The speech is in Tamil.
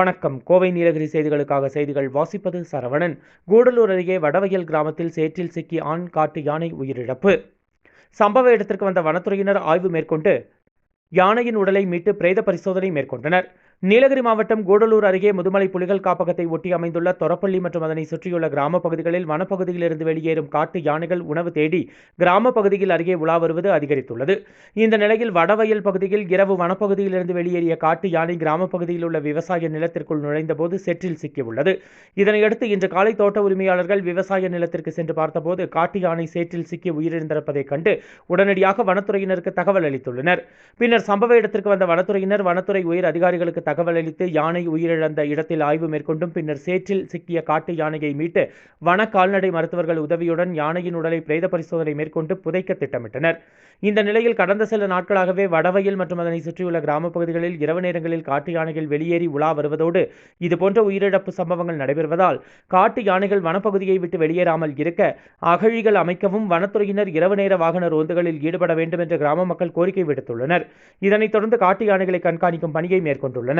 வணக்கம். கோவை நீலகிரி செய்திகளுக்காக செய்திகள் வாசிப்பது சரவணன். கூடலூர் அருகே வடவயல் கிராமத்தில் சேற்றில் சிக்கி ஆண் காட்டு யானை உயிரிழப்பு. சம்பவ இடத்திற்கு வந்த வனத்துறையினர் ஆய்வு மேற்கொண்டு யானையின் உடலை மீட்டு பிரேத பரிசோதனை மேற்கொண்டனர். நீலகிரி மாவட்டம் கூடலூர் அருகே முதுமலை புலிகள் காப்பகத்தை ஒட்டி அமைந்துள்ள தொரப்பள்ளி மற்றும் அதனை சுற்றியுள்ள கிராம பகுதிகளில் வனப்பகுதியிலிருந்து வெளியேறும் காட்டு யானைகள் உணவு தேடி கிராம பகுதியில் அருகே உலா வருவது அதிகரித்துள்ளது. இந்த நிலையில் வடவயல் பகுதியில் இரவு வனப்பகுதியிலிருந்து வெளியேறிய காட்டு யானை கிராம பகுதியில் உள்ள விவசாய நிலத்திற்குள் நுழைந்தபோது செற்றில் சிக்கியுள்ளது. இதனையடுத்து இன்று காலை தோட்ட உரிமையாளர்கள் விவசாய நிலத்திற்கு சென்று பார்த்தபோது காட்டு யானை சேற்றில் சிக்கி உயிரிழந்திருப்பதைக் கண்டு உடனடியாக வனத்துறையினருக்கு தகவல் அளித்துள்ளனர். பின்னர் சம்பவ இடத்திற்கு வந்த வனத்துறையினர் வனத்துறை உயர் அதிகாரிகளுக்கு தகவல் அளித்து யானை உயிரிழந்த இடத்தில் ஆய்வு மேற்கொண்டும் பின்னர் சேற்றில் சிக்கிய காட்டு யானையை மீட்டு வன கால்நடை மருத்துவர்கள் உதவியுடன் யானையின் உடலை பிரேத பரிசோதனை மேற்கொண்டு புதைக்க திட்டமிட்டனர். இந்த நிலையில் கடந்த சில நாட்களாகவே வடவயல் மற்றும் அதனை சுற்றியுள்ள கிராம பகுதிகளில் இரவு நேரங்களில் காட்டு யானைகள் வெளியேறி உலா வருவதோடு இதுபோன்ற உயிரிழப்பு சம்பவங்கள் நடைபெறுவதால் காட்டு யானைகள் வனப்பகுதியை விட்டு வெளியேறாமல் இருக்க அகழிகள் அமைக்கவும் வனத்துறையினர் இரவு நேர வாகன ரோந்துகளில் ஈடுபட வேண்டும் என்று கிராம மக்கள் கோரிக்கை விடுத்துள்ளனர். இதனைத் தொடர்ந்து காட்டு யானைகளை கண்காணிக்கும் பணியை மேற்கொண்டுள்ளனர்.